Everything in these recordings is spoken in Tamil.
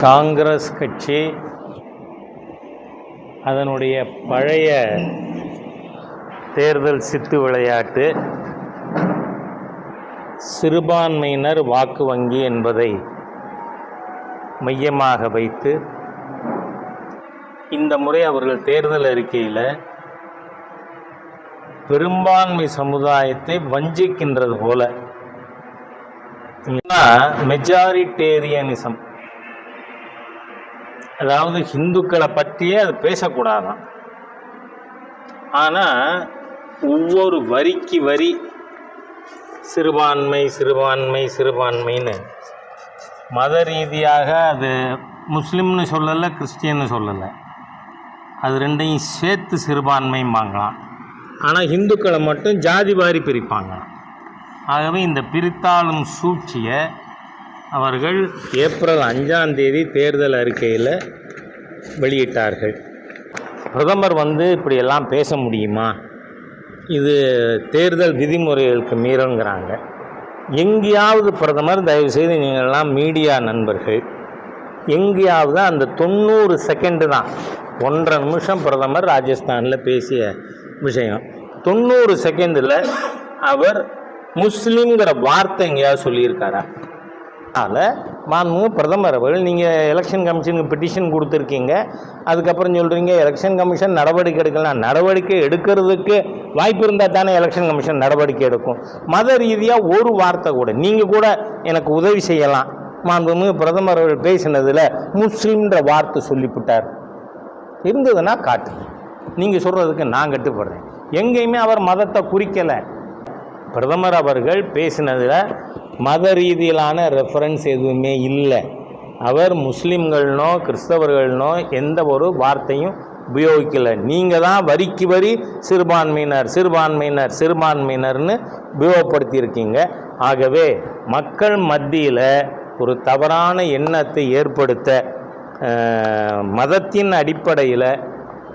காங்கிரஸ் கட்சி அதனுடைய பழைய தேர்தல் சித்து விளையாட்டு சிறுபான்மையினர் வாக்கு வங்கி என்பதை மையமாக வைத்து இந்த முறை அவர்கள் தேர்தல் அறிக்கையில் பெரும்பான்மை சமுதாயத்தை வஞ்சிக்கின்றது போல. மெஜாரிட்டேரியனிசம் அதாவது ஹிந்துக்களை பற்றியே அது பேசக்கூடாதான். ஆனால் ஒவ்வொரு வரிக்கு வரி சிறுபான்மை சிறுபான்மை சிறுபான்மைன்னு மத ரீதியாக அது முஸ்லீம்னு சொல்லலை கிறிஸ்டின்னு சொல்லலை. அது ரெண்டையும் சேர்த்து சிறுபான்மைம்பாங்களாம் ஆனால் ஹிந்துக்களை மட்டும் ஜாதி வாரி பிரிப்பாங்களாம் ஆகவே இந்த பிரித்தாளும் சூழ்ச்சியை அவர்கள் ஏப்ரல் அஞ்சாம் தேதி தேர்தல் அறிக்கையில் வெளியிட்டார்கள். பிரதமர் வந்து இப்படியெல்லாம் பேச முடியுமா? இது தேர்தல் விதிமுறைகளுக்கு மீறங்கிறாங்க எங்கேயாவது பிரதமர் தயவுசெய்து நீங்கள்லாம் மீடியா நண்பர்கள் எங்கேயாவது அந்த தொண்ணூறு செகண்டு தான் ஒன்றரை நிமிஷம் பிரதமர் ராஜஸ்தானில் பேசிய விஷயம். தொண்ணூறு செகண்டில் அவர் முஸ்லீம்ங்கிற வார்த்தை எங்கேயாவது சொல்லியிருக்காரா? அதனால் மாண்புமிகு பிரதமர் அவர்கள் நீங்கள் எலெக்ஷன் கமிஷனுக்கு பெட்டிஷன் கொடுத்துருக்கீங்க. அதுக்கப்புறம் சொல்கிறீங்க எலெக்ஷன் கமிஷன் நடவடிக்கை எடுக்கலாம் நடவடிக்கை எடுக்கிறதுக்கு வாய்ப்பு இருந்தால் தானே எலெக்ஷன் கமிஷன் நடவடிக்கை எடுக்கும். மத ரீதியாக ஒரு வார்த்தை கூட நீங்கள் கூட எனக்கு உதவி செய்யலாம். மாண்புமிகு பிரதமர் அவர்கள் பேசினதில் முஸ்லீம்ன்ற வார்த்தை சொல்லிவிட்டார். இருந்ததுன்னா காட்டு. நீங்கள் சொல்கிறதுக்கு நான் கட்டுப்படுறேன். எங்கேயுமே அவர் மதத்தை குறிக்கலை. பிரதமர் அவர்கள் பேசினதில் மத ரீதியிலான ரெஃபரன்ஸ் எதுவுமே இல்லை. அவர் முஸ்லீம்கள்னோ கிறிஸ்தவர்கள்னோ எந்த ஒரு வார்த்தையும் உபயோகிக்கலை. நீங்கள் தான் வரிக்கு வரி சிறுபான்மையினர் சிறுபான்மையினர் சிறுபான்மையினர்னு உபயோகப்படுத்தியிருக்கீங்க. ஆகவே மக்கள் மத்தியில் ஒரு தவறான எண்ணத்தை ஏற்படுத்த மதத்தின் அடிப்படையில்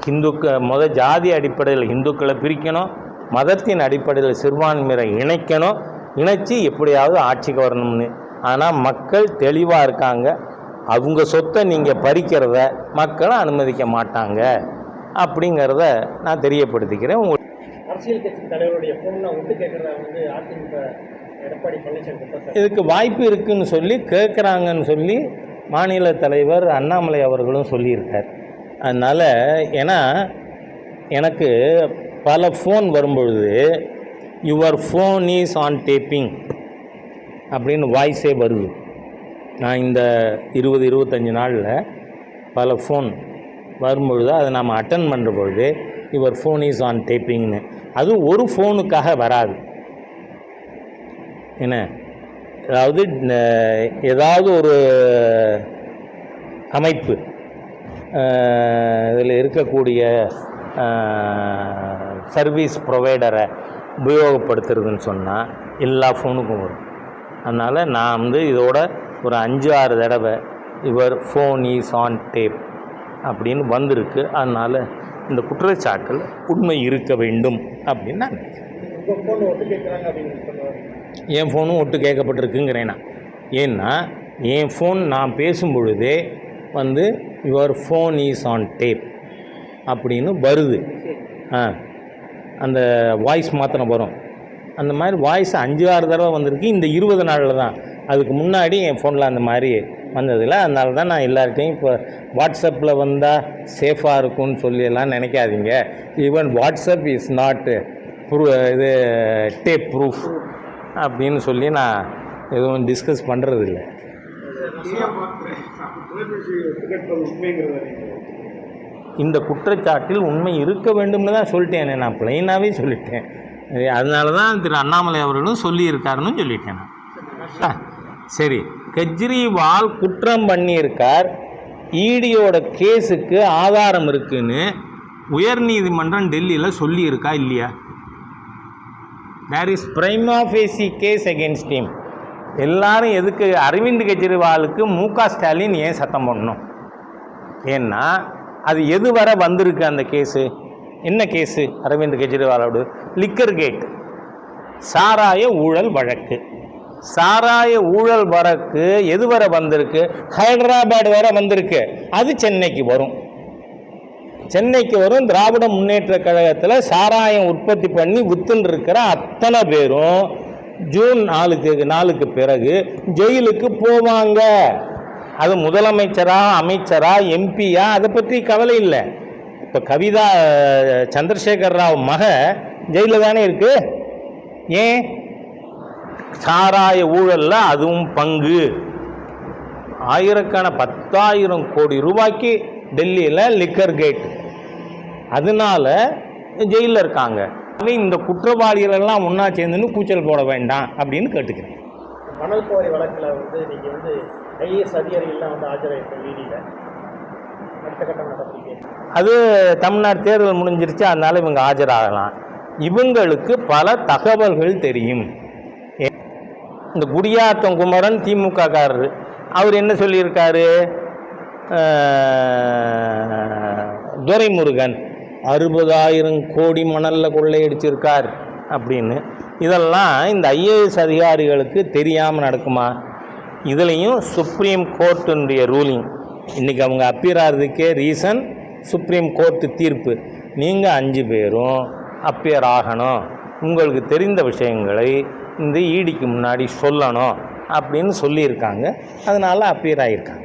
ஹிந்துக்க மொத ஜாதி அடிப்படையில் ஹிந்துக்களை பிரிக்கணும் மதத்தின் அடிப்படையில் சிறுபான்மையை இணைக்கணும் இணைச்சி எப்படியாவது ஆட்சிக்கு வரணும்னு. ஆனால் மக்கள் தெளிவாக இருக்காங்க. அவங்க சொத்தை நீங்கள் பறிக்கிறத மக்களும் அனுமதிக்க மாட்டாங்க. அப்படிங்கிறத நான் தெரியப்படுத்திக்கிறேன். உங்கள் அரசியல் கட்சி தலைவருடைய ஃபோனை விட்டு கேட்குறத வந்து அதிமுக எடப்பாடி பழனிசாமி இதுக்கு வாய்ப்பு இருக்குன்னு சொல்லி கேட்குறாங்கன்னு சொல்லி மாநில தலைவர் அண்ணாமலை அவர்களும் சொல்லியிருக்கார். அதனால் ஏன்னா எனக்கு பல ஃபோன் வரும்பொழுது your phone is on tapping அப்படின்னு வாய்ஸே வருது. நான் இந்த இருபது இருபத்தஞ்சி நாளில் பல ஃபோன் வரும்பொழுது அதை நாம் அட்டன் பண்ணுற பொழுது யுவர் ஃபோன் இஸ் ஆன் டேப்பிங்னு அதுவும் ஒரு ஃபோனுக்காக வராது. என்ன? அதாவது ஏதாவது ஒரு அமைப்பு இதில் இருக்கக்கூடிய சர்வீஸ் ப்ரொவைடரை உபயோகப்படுத்துறதுன்னு சொன்னால் எல்லா ஃபோனுக்கும் வரும். அதனால் நான் வந்து இதோட ஒரு அஞ்சு ஆறு தடவை இவர் ஃபோன் இஸ் ஆன் டேப் அப்படின்னு வந்திருக்கு. அதனால் இந்த குற்றச்சாட்டில் உண்மை இருக்க வேண்டும் அப்படின்னு நான் நினைக்கிறேன். என் ஃபோனும் ஒட்டு கேட்கப்பட்டிருக்குங்கிறேன் நான். ஏன்னா என் ஃபோன் நான் பேசும் பொழுதே வந்து your phone is on tap அப்படின்னு வருது. ஆ. அந்த வாய்ஸ் மாத்திரம் வரும். அந்த மாதிரி வாய்ஸ் அஞ்சு ஆறு தடவை வந்திருக்கு. இந்த இருபது நாளில் தான் அதுக்கு முன்னாடி என் ஃபோனில் அந்த மாதிரி வந்ததில்ல. அதனால தான் நான் எல்லார்ட்டையும் இப்போ வாட்ஸ்அப்பில் வந்தால் சேஃபாக இருக்கும்னு சொல்லியெல்லாம் நினைக்காதீங்க. Even WhatsApp is not proof இது டேப் ப்ரூஃப் அப்படின்னு சொல்லி நான் எதுவும் டிஸ்கஸ் பண்ணுறதில்ல இந்த குற்றச்சாட்டில் உண்மை இருக்க வேண்டும்னு தான் சொல்லிட்டேன். நான் பிளைனாகவே சொல்லிட்டேன். அதனால தான் திரு அண்ணாமலை அவர்களும் சொல்லியிருக்காருன்னு சொல்லிட்டேன் நான். சரி. கெஜ்ரிவால் குற்றம் பண்ணியிருக்கார். ஈடியோட கேஸுக்கு ஆதாரம் இருக்குன்னு உயர்நீதிமன்றம் டெல்லியில் சொல்லியிருக்கா இல்லையா? There is prima facie case against them எல்லாரும் எதுக்கு அரவிந்த் கெஜ்ரிவாலுக்கு மு க ஸ்டாலின் ஏன் சத்தம் பண்ணணும் ஏன்னா அது எது வர வந்திருக்கு அந்த கேஸு? என்ன கேஸு? அரவிந்த் கெஜ்ரிவாலோட. லிக்கர் கேட் சாராய ஊழல் வழக்கு. சாராய ஊழல் வரக்கு எது வர வந்திருக்கு? ஹைதராபாத் வர வந்திருக்கு. அது சென்னைக்கு வரும். சென்னைக்கு வரும். திராவிட முன்னேற்ற கழகத்தில் சாராயம் உற்பத்தி பண்ணி வித்துன்னு இருக்கிற அத்தனை பேரும் ஜூன் நாலுக்கு நாளுக்கு பிறகு ஜெயிலுக்கு போவாங்க. அது முதலமைச்சரா அமைச்சரா எம்பியா அதை பற்றி கவலை இல்லை. இப்போ கவிதா சந்திரசேகர் ராவ் மக ஜெயிலில் தானே இருக்கு? ஏன்? சாராய ஊழலில் அதுவும் பங்கு. ஆயிரக்கான பத்தாயிரம் கோடி ரூபாய்க்கு டெல்லியில் லிக்கர் கேட் அதனால ஜெயிலில் இருக்காங்க. இந்த குற்றவாளிகள் எல்லாம் ஒன்றா சேர்ந்துன்னு கூச்சல் போட வேண்டாம் அப்படின்னு கேட்டுக்கிறேன். மணல் குவாரி வழக்கில் வந்து நீங்கள் வந்து ஐஏஎஸ் அதிகாரிகள்லாம் வந்து ஆஜராயிருக்கோம் நீதியில் அடுத்த கட்டம் நடவடிக்கை அது தமிழ்நாடு தேர்தல் முடிஞ்சிருச்சு அதனால் இவங்க ஆஜராகலாம். இவங்களுக்கு பல தகவல்கள் தெரியும். இந்த குடியாத்தம் குமரன் திமுக காரர். அவர் என்ன சொல்லியிருக்காரு? துரைமுருகன் அறுபதாயிரம் கோடி மணலில் கொள்ளையடிச்சிருக்கார் அப்படின்னு. இதெல்லாம் இந்த ஐஏஎஸ் அதிகாரிகளுக்கு தெரியாமல் நடக்குமா? இதுலேயும் சுப்ரீம் கோர்ட்டுடைய ரூலிங் இன்றைக்கி அவங்க அப்பீர் ஆகிறதுக்கே ரீசன் சுப்ரீம் கோர்ட்டு தீர்ப்பு. நீங்கள் அஞ்சு பேரும் அப்பியர் ஆகணும் உங்களுக்கு தெரிந்த விஷயங்களை இந்த ஈடிக்கு முன்னாடி சொல்லணும் அப்படின்னு சொல்லியிருக்காங்க. அதனால் அப்பியர் ஆகியிருக்காங்க